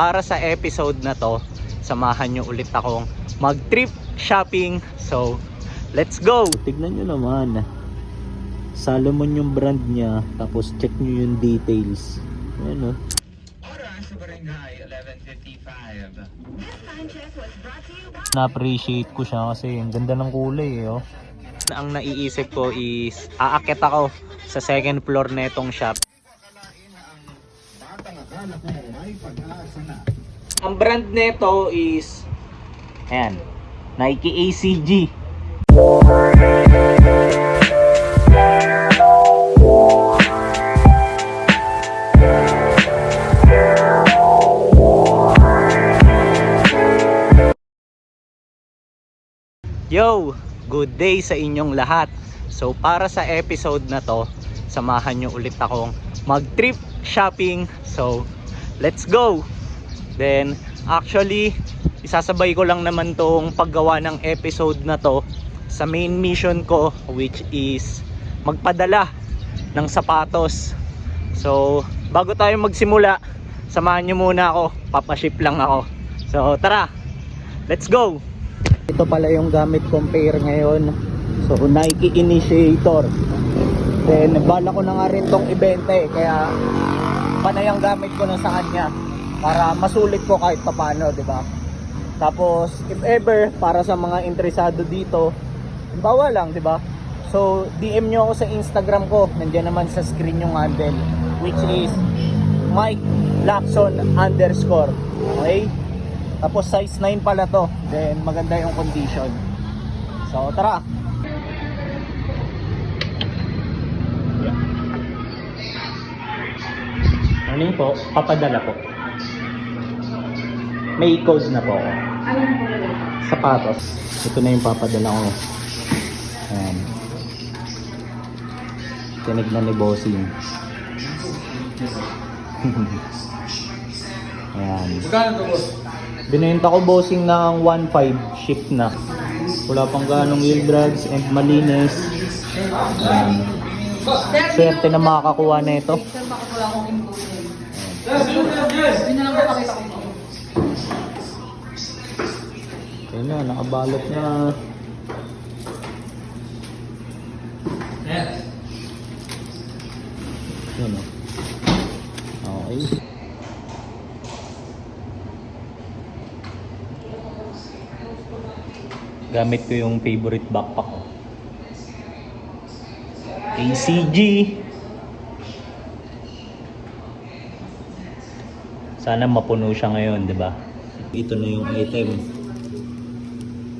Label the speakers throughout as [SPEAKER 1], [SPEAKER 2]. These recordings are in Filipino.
[SPEAKER 1] para sa episode na to, samahan nyo ulit akong mag-trip shopping. So, let's go! Tignan nyo naman. Salomon yung brand niya, tapos check nyo yung details.
[SPEAKER 2] 1155.
[SPEAKER 1] Na-appreciate ko siya kasi ang ganda ng kulay eh, oh. Ang naiisip ko is aakit ako sa second floor netong shop. Ang brand nito is ayan, Nike ACG. Yo! Good day sa inyong lahat. So para sa episode na to, samahan nyo ulit akong mag-trip shopping. So let's go! Then actually, isasabay ko lang naman tong paggawa ng episode na to sa main mission ko which is magpadala ng sapatos. So bago tayo magsimula, samahan nyo muna ako. Papaship lang ako. So tara! Let's go! Ito pala yung gamit pair ngayon. So Nike Initiator. Then bala ko na nga rin tong ibenta eh. Kaya panay ang gamit ko na sa kanya. Para masulit ko kahit papano, di ba? Tapos if ever para sa mga interesado dito, bawa lang, di ba? So DM nyo ako sa Instagram ko. Nandiyan naman sa screen yung handle. Which is Mike Lacson underscore. Okay? Tapos size 9 pala to. Then maganda yung condition. So tara. Ano yun po? Papadala po. May code na po ako. Sapatos. Ito na yung papadala ko. Ayan. Tinignan ni Bossing. Ayan.
[SPEAKER 2] Magkano to boss?
[SPEAKER 1] Binenta ko bossing ng 1.5 ship na. Wala pang ganong wheel drugs and malinis. Um, swerte na makakakuha na ito. Ayun na, nakabalot na. Yun o. Okay. Gamit ko yung favorite backpack ko. ACG. Sana mapuno siya ngayon, di ba? Ito na yung item.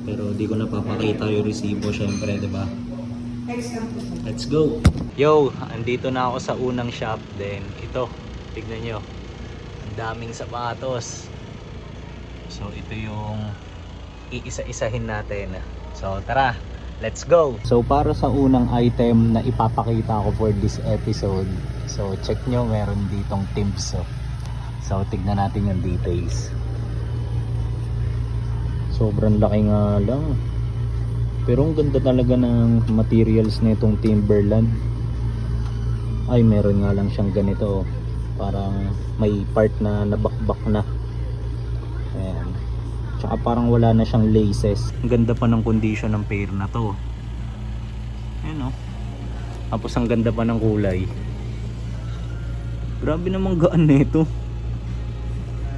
[SPEAKER 1] Pero di ko napapakita yung resibo syempre, di ba? Let's go! Yo, andito na ako sa unang shop. Then, ito, tignan nyo. Ang daming sapatos. So, ito yung iisa-isahin natin. So tara, let's go! So para sa unang item na ipapakita ko for this episode, so check nyo meron ditong tips. So tignan natin yung details. Sobrang laki nga lang. Pero ang ganda talaga ng materials nitong Timberland. Ay meron nga lang siyang ganito. oh. Parang may part na nabakbak na. Ayan. Tsaka parang wala na siyang laces. Ang ganda pa ng condition ng pair na to. Ayan o. Tapos ang ganda pa ng kulay. Grabe namang gaan na ito.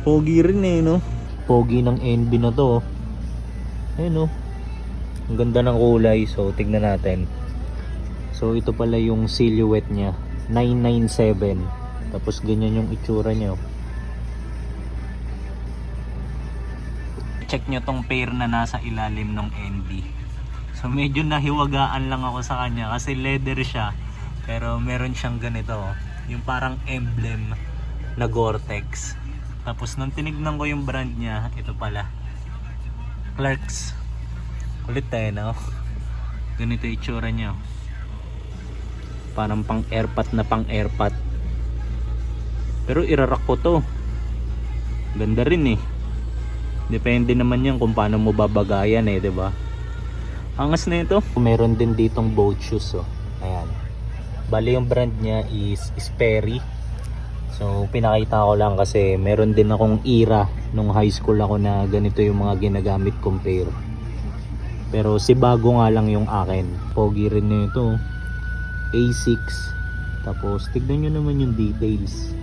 [SPEAKER 1] Pogi rin eh no. Pogi ng NB na to. oh. Ayan o. Ang ganda ng kulay. So tignan natin. So ito pala yung silhouette niya. 997. Tapos ganyan yung itsura niya. oh. check nyo tong pair na nasa ilalim ng NB. So medyo nahiwagaan lang ako sa kanya kasi leather siya. Pero meron siyang ganito, oh, yung parang emblem na Gore-Tex. Tapos nung tinignan ko yung brand niya, ito pala. Clarks. Kulit tayo, no? Ganito yung itsura niya. Parang pang airpat na pang airpat. Pero irarak ko to. Ganda rin eh. Depende naman yan kung paano mo babagayan eh, 'di ba? Angas na ito. Meron din ditong boat shoes oh. Ayan. Bali yung brand niya is Sperry. So, pinakita ko lang kasi meron din akong era nung high school ako na ganito yung mga ginagamit kong pair. Pero si bago nga lang yung akin. Pogi rin na ito. A6. Tapos, tignan nyo naman yung details.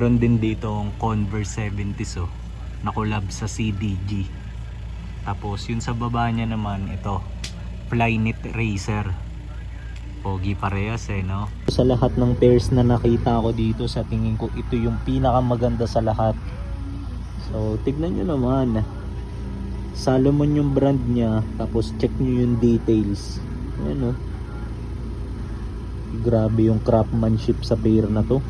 [SPEAKER 1] Meron din dito ang Converse 70s oh, na collab sa CDG. Tapos yun sa baba niya naman ito, Flyknit Racer. Pogi parehas eh no. Sa lahat ng pairs na nakita ko dito sa tingin ko ito yung pinakamaganda sa lahat. So tignan nyo naman. Salomon yung brand niya tapos check nyo yung details. Ayan oh. Grabe yung craftsmanship sa pair na to.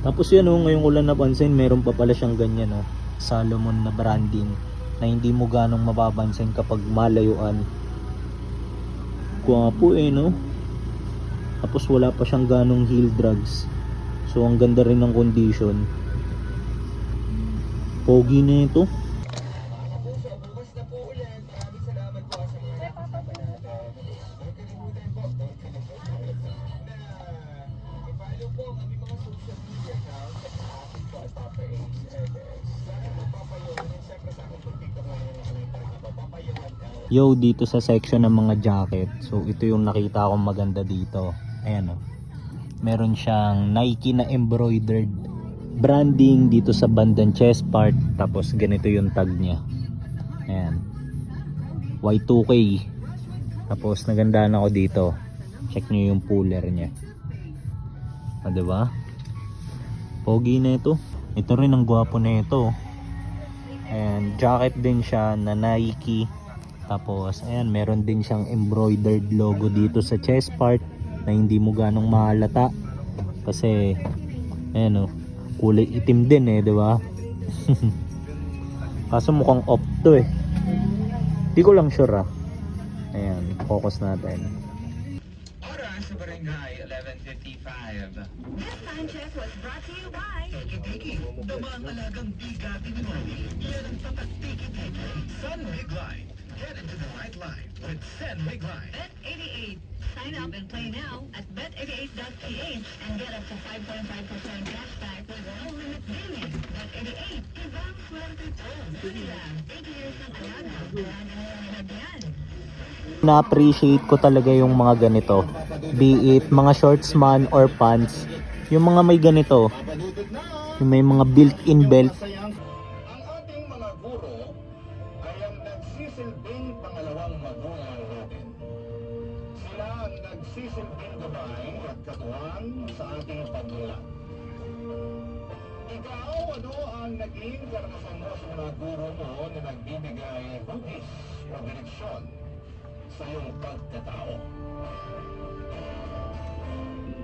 [SPEAKER 1] Tapos yan oh, ngayon ko lang napansin, meron pa pala siyang ganyan oh. Salomon na branding na hindi mo ganong mapapansin kapag malayuan. Gwapo eh no. Tapos wala pa siyang ganong heel drags. So ang ganda rin ng condition. Pogi na ito. Yo, dito sa section ng mga jacket. So, ito yung nakita kong maganda dito. Ayan o. Meron siyang Nike na embroidered branding dito sa bandang chest part. Tapos, ganito yung tag niya. Ayan. Y2K. Tapos, nagandaan ako dito. Check nyo yung puller niya. Ah, diba? Pogi na ito. Ito rin ang gwapo na ito. And jacket din siya na Nike. Tapos, ayan, meron din siyang embroidered logo dito sa chest part na hindi mo ganong mahalata. Kasi, ayan o, kulay itim din eh, di ba? Kaso mukhang off to eh. Di ko lang sure ah. Ayan, focus natin.
[SPEAKER 2] Oras sa barangay 1155.
[SPEAKER 3] This time check was brought to you by
[SPEAKER 4] Damang alagang bigatin mo. Yan ang tapat tiki-tiki. Sun Big Line. Get into the right line with Sun Big Line.
[SPEAKER 3] Bet88. Sign up and play now at bet88.ph and get up to 5.5% cashback with no limit billing. Bet88, ibang swerte to. Sulilang, 8 years ng alaga. Mo ang yan.
[SPEAKER 1] na-appreciate ko talaga yung mga ganito. Be it mga shorts man or pants. Yung mga may ganito. Yung may mga built-in belt.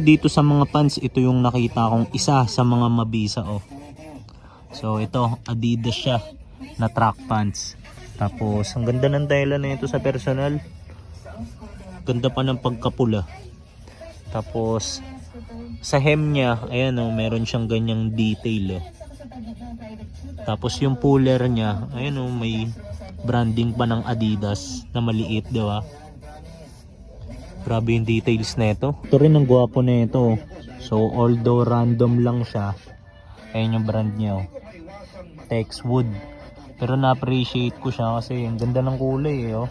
[SPEAKER 1] Dito sa mga pants, ito yung nakita kong isa sa mga mabisa oh. So ito, Adidas siya na track pants. Tapos ang ganda ng tela na ito sa personal. Ganda pa ng pagkapula. Tapos sa hem niya, ayan oh, meron siyang ganyang detail oh. Tapos yung puller niya, ayan oh, may branding pa ng Adidas na maliit, di ba? Grabe yung details na ito. Ito rin ang gwapo na. So, although random lang siya, ayun yung brand niya. oh. Texwood. Pero na-appreciate ko siya kasi ang ganda ng kulay eh. Oh.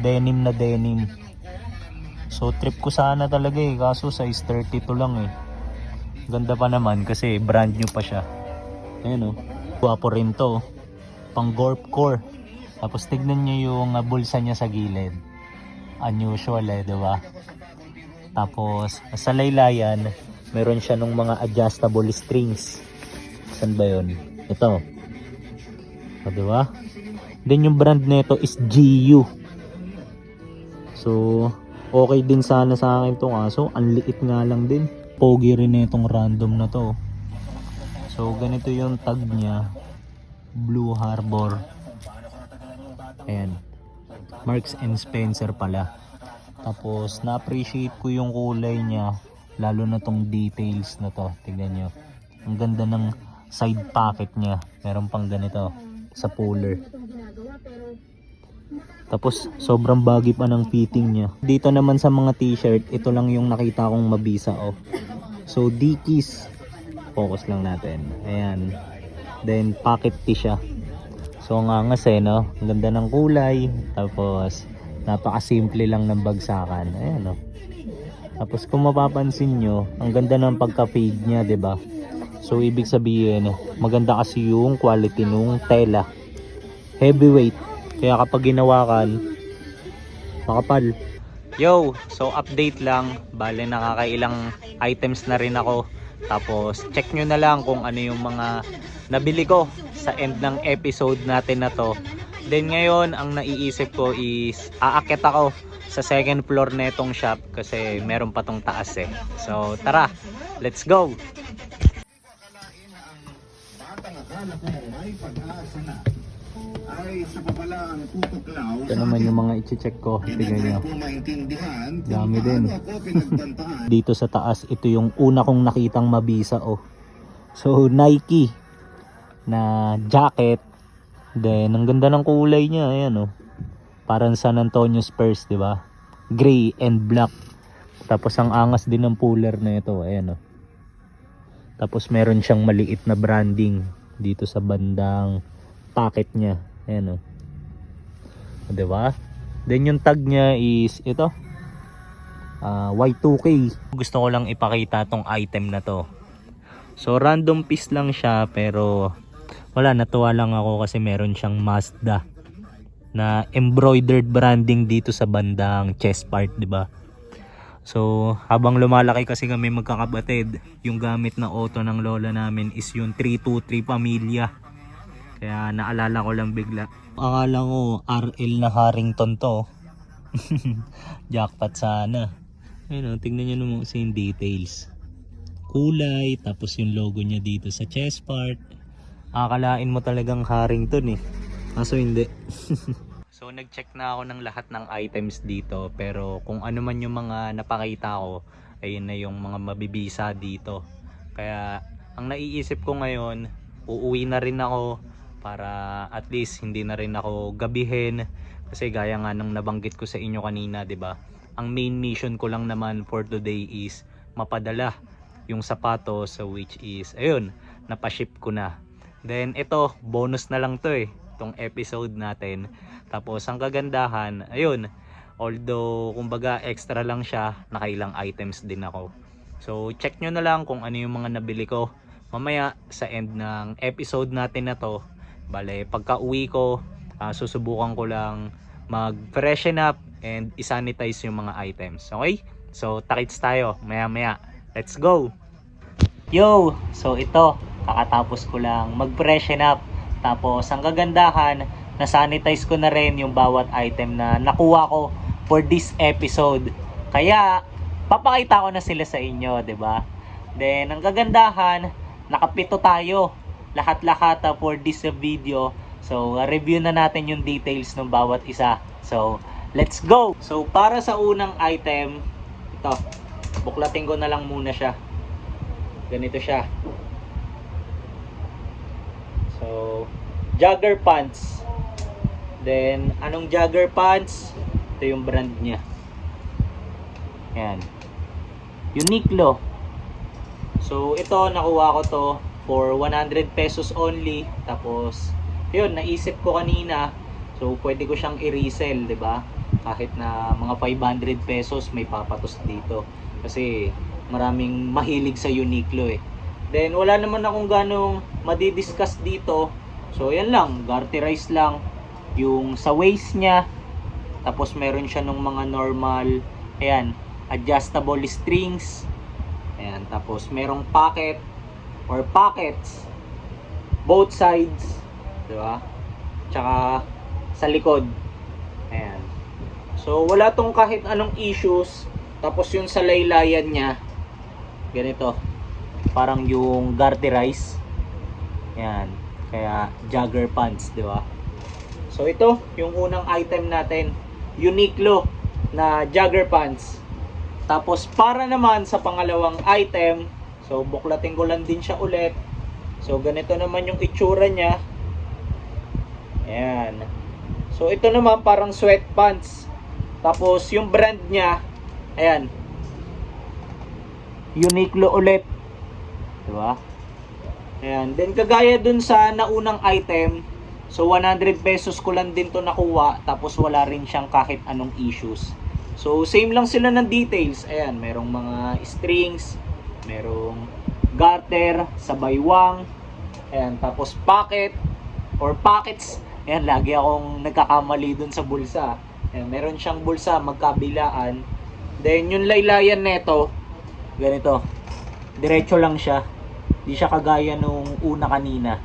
[SPEAKER 1] Denim na denim. So, trip ko sana talaga eh. Kaso size 32 lang eh. Ganda pa naman kasi brand new pa siya. Ayun oh. Gwapo rin to. oh. Pang Gorp Core. Tapos tignan nyo yung ah, bulsa niya sa gilid unusual eh, di ba? Tapos, sa laylayan, meron siya nung mga adjustable strings. Saan ba yun? Ito. O, di ba? Then yung brand nito is GU. So, okay din sana sa akin to kaso ang liit nga lang din. pogi rin itong random na to. So ganito yung tag niya. Blue Harbor. Ayan. Marks and Spencer pala. Tapos na-appreciate ko yung kulay niya. Lalo na tong details na to. Tignan nyo. Ang ganda ng side pocket niya. Meron pang ganito sa puller. Tapos sobrang baggy pa ng fitting niya. Dito naman sa mga t-shirt, ito lang yung nakita kong mabisa oh. So Dickies. Focus lang natin. Ayan. Then pocket tee siya. So ang angas eh no. Ang ganda ng kulay. Tapos napaka-simple lang ng bagsakan. Ayan oh. Tapos kung mapapansin nyo, ang ganda ng pagka-fade niya, 'di ba? So ibig sabihin, maganda kasi yung quality nung tela. Heavyweight. Kaya kapag ginawakan, makapal. Yo, so update lang. Bale nakakailang items na rin ako. Tapos check nyo na lang kung ano yung mga nabili ko sa end ng episode natin na to. Then ngayon, ang naiisip ko is aakit ako sa second floor na itong shop kasi meron pa tong taas eh. So tara, let's go! Ito naman yung mga iche-check ko. Tignan nyo.
[SPEAKER 4] ko maintindihan kung
[SPEAKER 1] Dami din. dito sa taas ito yung una kong nakitang mabisa oh. So Nike na jacket. Then ang ganda ng kulay niya, ayan oh. Parang San Antonio Spurs, 'di ba? Gray and black. Tapos ang angas din ng puller na ito, ayan oh. Tapos meron siyang maliit na branding dito sa bandang pocket niya. Ayan oh. 'Di ba? Then yung tag niya is ito ah, Y2K. Gusto ko lang ipakita tong item na to. So random piece lang siya pero wala natuwa lang ako kasi meron siyang Mazda na embroidered branding dito sa bandang chest part, 'di ba? So, habang lumalaki kasi kami magkakapatid, yung gamit na auto ng lola namin is yung 323 Pamilya. Kaya naalala ko lang bigla. Akala ko RL na Harrington to. Jackpot sana. Ayun o, tingnan nyo naman kasi yung details. Kulay, tapos yung logo niya dito sa chest part. Akalain mo talagang Harrington eh. Kaso hindi. so nag-check na ako ng lahat ng items dito. Pero kung ano man yung mga napakita ko, ayun na yung mga mabibisa dito. Kaya ang naiisip ko ngayon, uuwi na rin ako para at least hindi na rin ako gabihin kasi gaya nga nung nabanggit ko sa inyo kanina 'di ba ang main mission ko lang naman for today is mapadala yung sapatos so which is ayun napaship ko na then ito bonus na lang to eh tong episode natin. Tapos ang kagandahan ayun although kumbaga extra lang siya nakailang items din ako. So check nyo na lang kung ano yung mga nabili ko mamaya sa end ng episode natin na to. Bale pagka uwi ko ah, susubukan ko lang mag freshen up and isanitize yung mga items okay? So takits tayo maya maya let's go! Yo! So ito kakatapos ko lang mag freshen up tapos ang kagandahan na sanitize ko na rin yung bawat item na nakuha ko for this episode kaya papakita ko na sila sa inyo 'di ba then ang kagandahan nakapito tayo lahat-lahat uh, for this uh, video. So, uh, review na natin yung details ng bawat isa. So, let's go! So, para sa unang item, ito, buklatin ko na lang muna siya. Ganito siya. So, jogger pants. Then, anong jogger pants? Ito yung brand niya. Ayan. Uniqlo. So, ito, nakuha ko to for 100 pesos only. Tapos, yun, naisip ko kanina, so pwede ko siyang i-resell, ba? Kahit na mga 500 pesos may papatos dito. Kasi maraming mahilig sa Uniqlo eh. Then, wala naman akong ganong madidiscuss dito. So, yan lang, garterize lang. Yung sa waist niya, tapos meron siya ng mga normal, ayan, adjustable strings. Ayan, tapos merong pocket, or pockets both sides di ba tsaka sa likod ayan so wala tong kahit anong issues tapos yung sa laylayan niya ganito. Parang yung garterize. Yan. Kaya jogger pants, di ba? So ito, yung unang item natin, Uniqlo na jogger pants. Tapos para naman sa pangalawang item, so buklatin ko lang din siya ulit. So ganito naman yung itsura niya. Ayan. So ito naman parang sweatpants. Tapos yung brand niya, ayan. Uniqlo ulit. 'Di ba? Ayan. Then kagaya dun sa naunang item, so 100 pesos ko lang din to nakuha tapos wala rin siyang kahit anong issues. So same lang sila ng details. Ayan, merong mga strings, merong garter, sabaywang, ayan, tapos pocket or pockets. Ayan, lagi akong nagkakamali dun sa bulsa. Ayan, meron siyang bulsa magkabilaan. Then yung laylayan neto, ganito. Diretso lang siya. Di siya kagaya nung una kanina.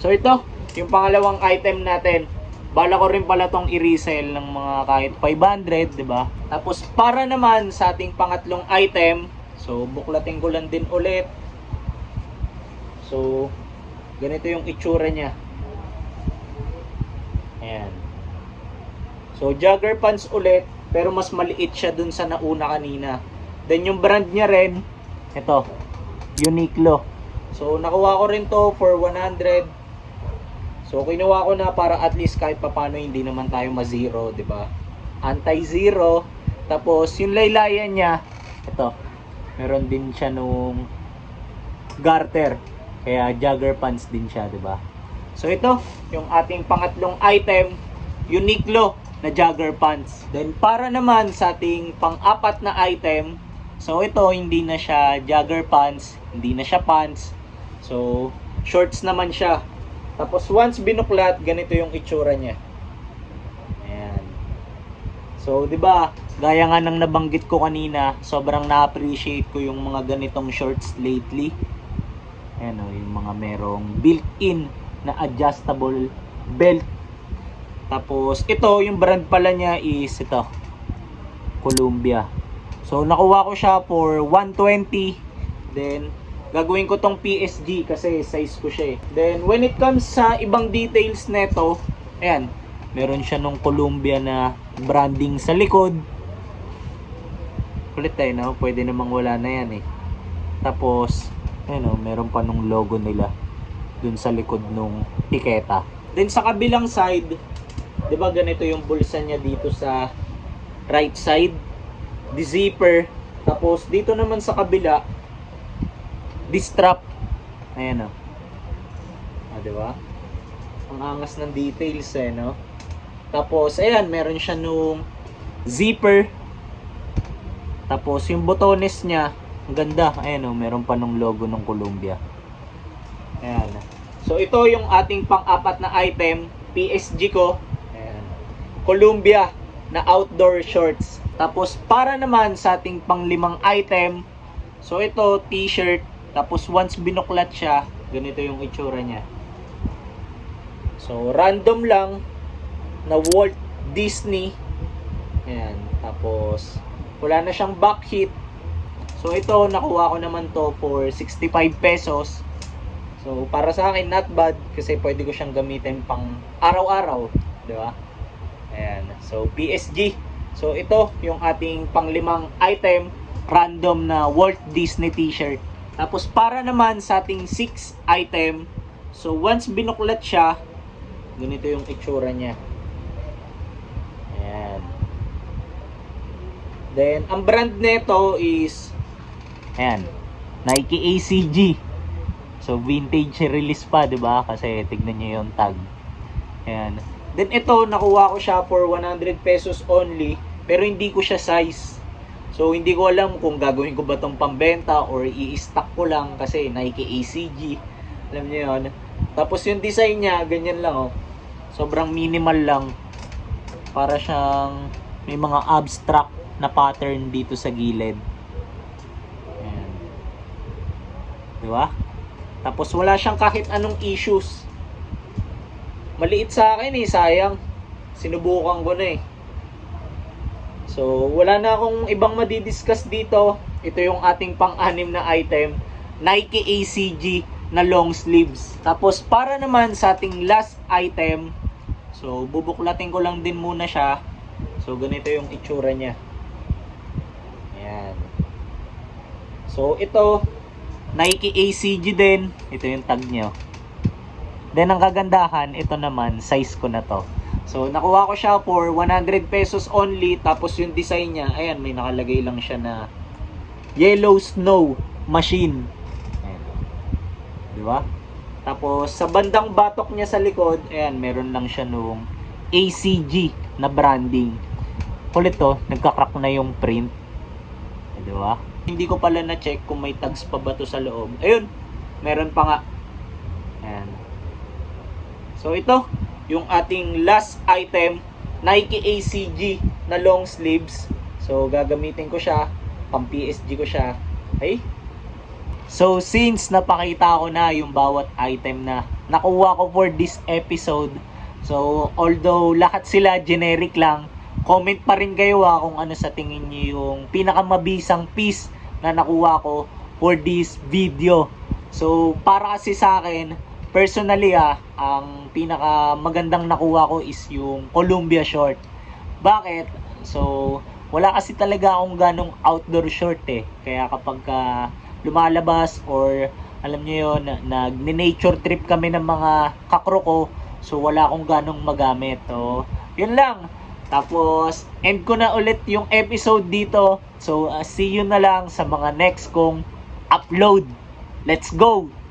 [SPEAKER 1] So ito, yung pangalawang item natin. Bala ko rin pala tong i-resell ng mga kahit 500, 'di ba? Tapos para naman sa ating pangatlong item, so buklatin ko lang din ulit. So ganito yung itsura niya. Ayan. So jogger pants ulit, pero mas maliit siya dun sa nauna kanina. Then yung brand niya rin, ito, Uniqlo. So nakuha ko rin to for 100. So kinuha ko na para at least kahit papano hindi naman tayo ma-zero, 'di ba? Anti-zero. Tapos yung laylayan niya, ito. Meron din siya nung garter. Kaya jogger pants din siya, 'di ba? So ito, yung ating pangatlong item, Uniqlo na jogger pants. Then para naman sa ating pang-apat na item, so ito hindi na siya jogger pants, hindi na siya pants. So shorts naman siya. Tapos once binuklat, ganito yung itsura niya. Ayan. So, 'di ba? Gaya nga ng nabanggit ko kanina, sobrang na-appreciate ko yung mga ganitong shorts lately. Ayan o, yung mga merong built-in na adjustable belt. Tapos, ito, yung brand pala niya is ito. Columbia. So, nakuha ko siya for 120. Then, gagawin ko tong PSG kasi size ko siya eh. Then, when it comes sa ibang details neto, ayan, meron siya nung Columbia na branding sa likod. Kulit tayo, no? Pwede namang wala na yan eh. Tapos, ayun oh, meron pa nung logo nila dun sa likod nung tiketa. Then sa kabilang side, 'di ba ganito yung bulsa niya dito sa right side, the zipper. Tapos dito naman sa kabila, the strap. Ayan oh. Ah, 'di ba? Ang angas ng details eh, no? Tapos ayan, meron siya nung zipper. Tapos yung botones niya, ang ganda. Ayan oh, meron pa nung logo ng Columbia. Ayan. So ito yung ating pang-apat na item, PSG ko. Ayan. Columbia na outdoor shorts. Tapos para naman sa ating panglimang item, so ito t-shirt. Tapos once binuklat siya, ganito yung itsura niya. So random lang na Walt Disney. Ayan. Tapos wala na siyang back hit. So ito nakuha ko naman to for 65 pesos. So para sa akin not bad kasi pwede ko siyang gamitin pang araw-araw, 'di ba? Ayan. So PSG. So ito yung ating panglimang item, random na Walt Disney t-shirt. Tapos para naman sa ating 6 item, so once binuklat siya, ganito yung itsura niya. Ayan. Then, ang brand nito is ayan, Nike ACG. So, vintage release pa, 'di ba? Kasi tignan niyo yung tag. Ayan. Then ito, nakuha ko siya for 100 pesos only, pero hindi ko siya size. So, hindi ko alam kung gagawin ko ba tong pambenta or i-stock ko lang kasi Nike ACG. Alam niyo 'yon. Tapos yung design niya, ganyan lang oh. Sobrang minimal lang. Para siyang may mga abstract na pattern dito sa gilid. Ayan. Di ba? Tapos wala siyang kahit anong issues. Maliit sa akin eh, sayang. Sinubukan ko na eh. So, wala na akong ibang madidiscuss dito. ito yung ating pang-anim na item, Nike ACG na long sleeves. Tapos para naman sa ating last item, so bubuklatin ko lang din muna siya. So ganito yung itsura niya. Ayan. So ito, Nike ACG din. Ito yung tag niya. Then ang kagandahan, ito naman, size ko na to. So nakuha ko siya for 100 pesos only. Tapos yung design niya, ayan, may nakalagay lang siya na Yellow Snow Machine. Ayan. Di ba? Tapos sa bandang batok niya sa likod, ayan, meron lang siya nung ACG na branding. Kulit to, nagka-crack na yung print. Di ba? Hindi ko pala na-check kung may tags pa ba to sa loob. Ayun, meron pa nga. Ayan. So ito, yung ating last item, Nike ACG na long sleeves. So gagamitin ko siya, pang PSG ko siya. Okay? So since napakita ko na yung bawat item na nakuha ko for this episode, so although lahat sila generic lang, comment pa rin kayo ah, kung ano sa tingin niyo yung pinakamabisang piece na nakuha ko for this video. So para kasi sa akin, personally ah, ang pinaka magandang nakuha ko is yung Columbia short. Bakit? So, wala kasi talaga akong ganong outdoor short eh. Kaya kapag ka lumalabas or alam niyo yon nag-nature trip kami ng mga kakro ko, so wala akong ganong magamit. So, yun lang. Tapos, end ko na ulit yung episode dito. So, uh, see you na lang sa mga next kong upload. Let's go!